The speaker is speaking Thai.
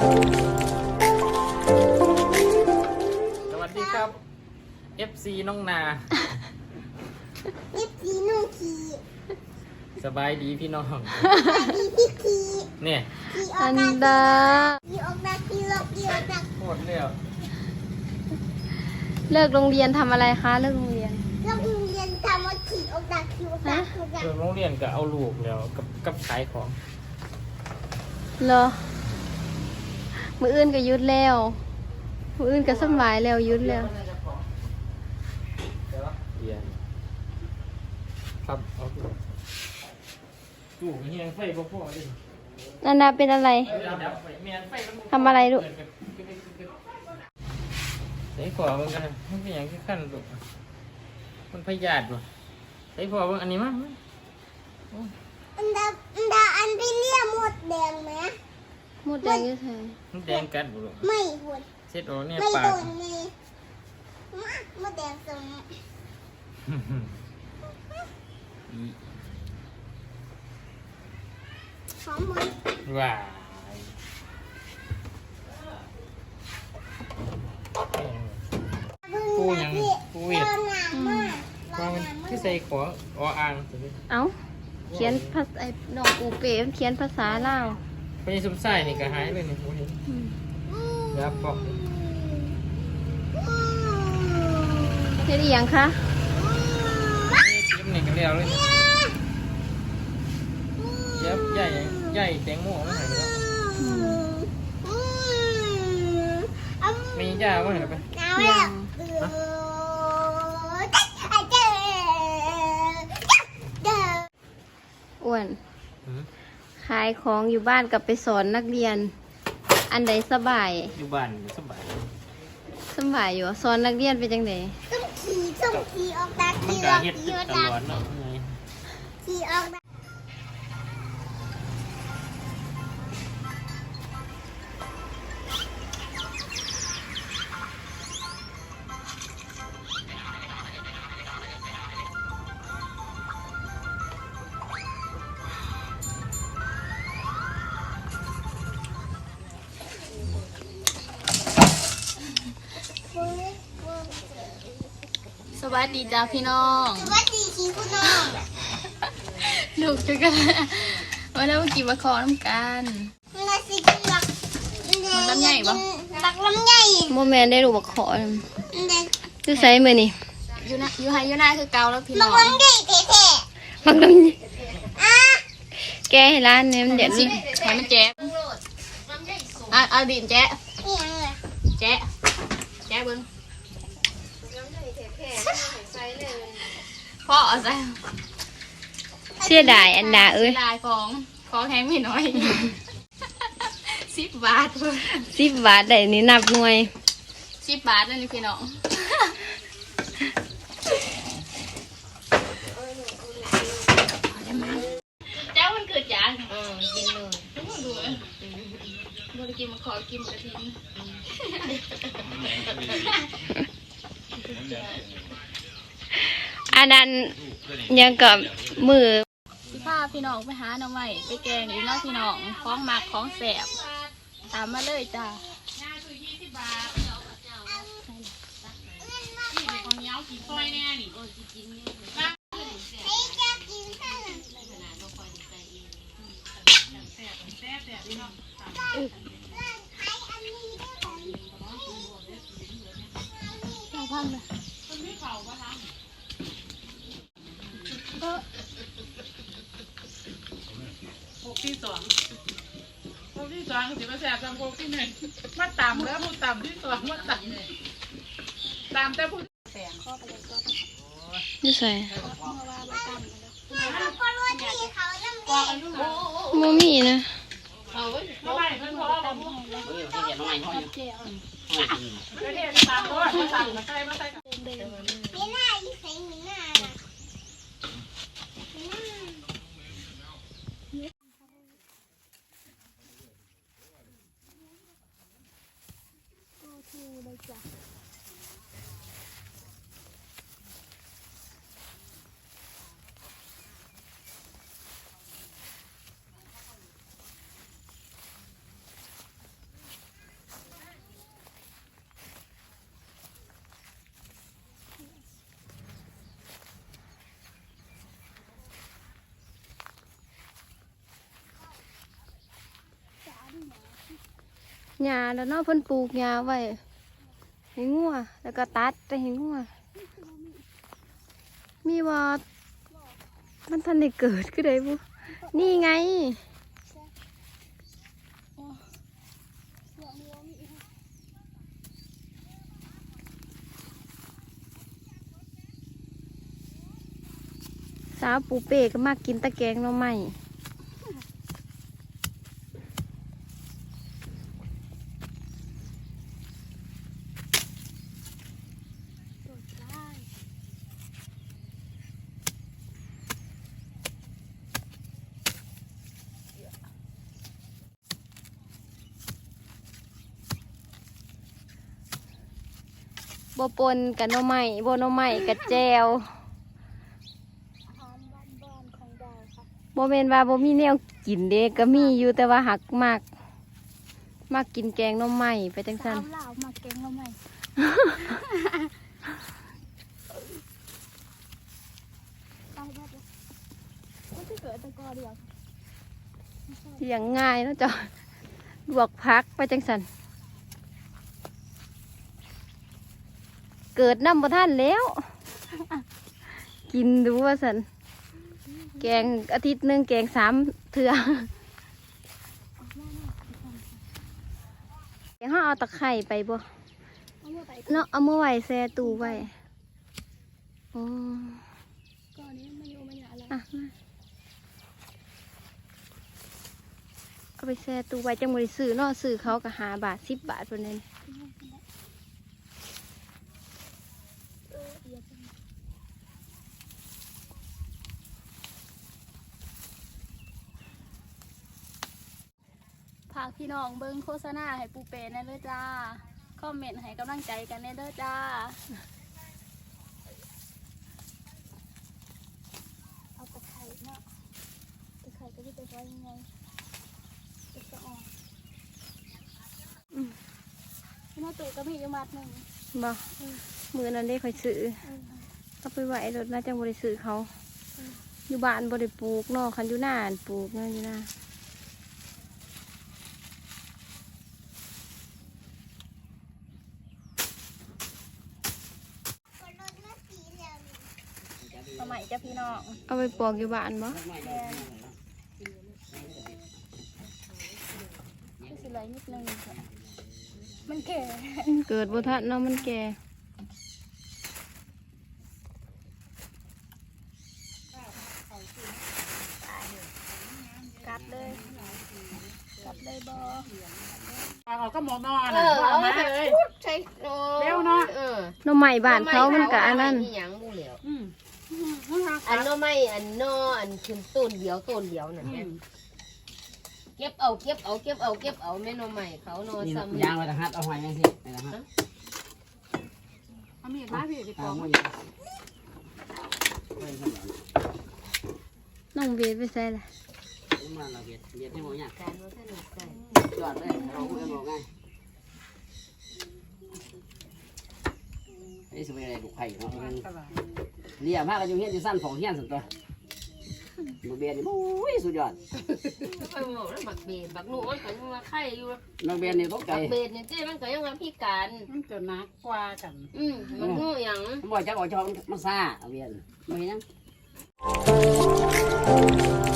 สวัสดีครับ FC น้องนานี่พีนุ่งขีสบายดีพี่น้องพีพี่พีเนี่ยพีอออักนมาดาพีออกมาพีหลบพีออกมาโคตรเร็วเลิกโรงเรียนทำอะไรคะ เลิกโรงเรียนแล้วโรงเรียนทำว่าขีออกมาขีออกมาขีออกมาเรื่องโรงเรียนก็เอาลูกแล้วกับกับขายของ เหรอ มืออื่นก็หยุดแล้ว มืออื่นก็สำบายแล้วหยุดแล้ว เรียนครับเอาลูกลูกเฮียงไฟบ่พอดินันดาเป็นอะไรดับไฟแม่นไฟมันบ่พทำอะไรลูก ใส่ขอมันกันมันเป็นอย่างที่ขั้นลูกมันพยาธิบ่ใส่ขอเบิ่งอันนี้มั้งอันดาอันดาอันไปเรียกหมดแดงไหมห มดแดงอยี่ไสมันแดงกัดบ่ลูกไม่หมดเช็ดโอเนี่ยไม่ปาโดกนเลยมาหมดแดงสมอีหอมมันว้ายปูยังปูเวียดรอนานมากรอว่ามันนานมาคือกใส่ขอออ่างตัวนี้เอ้าเขียนภาษาไอ้น้องปูเป๋เขียนภาษาลาว ไปสุ่มใส่นี่ก็หายเลยนี่โอ้ยอืมยับปอกเฮ็ดอีหยังคะเจ็บนี่ก็เรียวเลยยับใหญ่ใหญ่แตงโมไม่หายไปแล้วอืมอืมอืมมียาไม่หายไปเอาแล้วเออเจ้าเจ้าเจ้าอ้วน ขายของอยู่บ้านกับไปสอนนักเรียน อันใดสบายอยู่บ้านสบายสบายอยู่สอนนักเรียนเป็นจังไดต้องขี่ต้องขี่ออกตามันขี่ก็ออกเฮ็ดขี่ออกตตาลอดเนาะไงขี่ออกตา สวัสดีจ้าพี่น้องสวัสดีขี่คุณน้องลูกจะกันวันนี้มากินมะขอน้ำกันมาสิกินหลักมันลำไยปะหลักลำไยโมแมนได้ลูกมะขอเด็กคือไซมือนี่อยู่นะอยู่ไฮอยู่หน้าคือเกาแล้วพี่หน้ลัอกงลำไยแท้มักน้ำๆอะแกให้ร้านเนี่ยมันเดี๋ยวสิขอมันแจ๊ะอะเอาดินแจ๊ะนี่ยังไงแจ๊ะแจ๊ะเบิ้ง พ่อเอาใส่เสียดายอันดาเอ้ยลายของของแห้งไม่น้อย สิบบาทเพิ่นสิบบาทได้นี่นับหน่วย สิบบาทนั่นนี่พี่น้อง เจ้ามันเกิดจากเออกินเลยดูเลยบริกินมาขอกินกระทิน อันนั้นยังกับมือสิพาพี่น้องไปหาหน่อไม้ไปแกงอยู่เนอกพี่น้องของหมักของแสบตามมาเลยจ้าของเนี้ยกินซอยแน่นี่ไอ้เจ้ากินข้าวเราพันเลย พวกที่สองพวกที่สองสิ มาแสบจำพวกที่หนึ่งมาต่ำแล้วผู้ต่ำที่สองมาต่ำต่ำแต่ผู้นี่ใส่ก็รู้ที่เขาลำไยโมมีนะไม่ไม่เพื่อนพ่อบอกพวกแล้วเนี่ยต่ำด้วยมาต่ำมาใส่มาใส่มีหน้าอีใส่มีหน้าน่ะมีหน้า ส หญ้าแล้วเนาะเพิ่นปลูกหญ้าไว้ให้งัวแล้วก็ตัดไปให้งัวมีบ่มันทันได้เกิดคือได้บ่นี่ไงสาวปูเป้ก็มากินตะแกงหน่อไม้ บ่ปนกับหน่อไม้บ่หน่อไม้กับแจวบ่แม่นว่าบ่มีแนวกินเด้ก็มีอยู่แต่ว่าหักมากมากกินแกงหน่อไม้ไปจังซั่นลาวมาเก่งเราไหมตายแบบก็จะเกิดตะกอเดียวเลี้ยงง่ายเนาะจ้ะลวกพักไปจังซั่น เกิดน้ำบ่ทันแล้ว กินดูว่าซั่นแกงอาทิตย์หนึ่งแกงสามเทื่อเดี๋ยวเขาเอาตะไคร่ไปบ่เอาเนาะเอามาไว้แช่ตูไว้อ๋อก่อนนี้มันอยู่มันอะไรอะมาเอาไปแช่ตู้ไว้จังบริซื้อเนาะซื้อเขาก็หาบาทสิบบาทคนนั้นากพี่น้องเบิ้งโฆษณาให้ปูเป้แน่เลยจ้า คอมเมนต์ให้กำลังใจกันแน่เด้อจ้า เอาตะไคร่เนาะตะไคร่ก็จะไปไว้ยังไงจะจะออกพี่น้าตู่ก็มีอยู่มัดหนึ่งบ่มือนั้นได้คอยซื้อเออเอาไปไหว้รถน่าจังบริซื้อเขา อยู่บ้านบริปลูกนาะคันอยู่หน้านปลูกเนาะอยู่หน้า คนรถมาสีเหลือง สมัยจ้าพี่น้องเอาไปปลูกอยู่บ้านบ่ก็สิเลยนิดนึงค่ะมันแก่ เกิดบ่ทันเนาะมันแก่กัดเลยกัดเลยบอปากออกก็หมอนอนเออะอว่าเอามาไปเลยใช้โอ้เร็วเนาะเออหน่อไม้บ้านเขามันก็อันนั้นหหยังหมูเหลียวอืม อันโนไม่อันโนอันขึ้นต้นเดียวต้นเดียวนั่นอืแหละมเก็บเอาเก็บเอาเก็บเอาเก็บเอาแม่โนใหม่เขาโนนี่ซ้ำยางไว้ทางฮัดเอาหอยยังสิไปทางฮัดเอามีดมาพี่ดิปเอาองหอยน้องเวทไปใส่ละมาเราเบียดเบียดให้หมดเนี่ยการว่าท่านหนุ่มใจจอดเลยเราคุยกันบอกไงนี่สมัยอะไรลูกไข่เนาะมัน เลี้ยมากกันอยู่เฮียนอยู่สั้นของเฮียนสุดตัวลูกเบียดนี่โอ้ยสุดยอดไปบอกแล้วบักเบดบักหนูมันก็ยังว่าไข่อยู่น้องเบียดนี่ตกใจบักเบดเนี่ยเจ้มันก็ยังว่าพิการมันจะนักกว่ากันอืมมันงูหยังมันบอกจะออกจะมันซาเอาเบียดไม่เห็นยังเ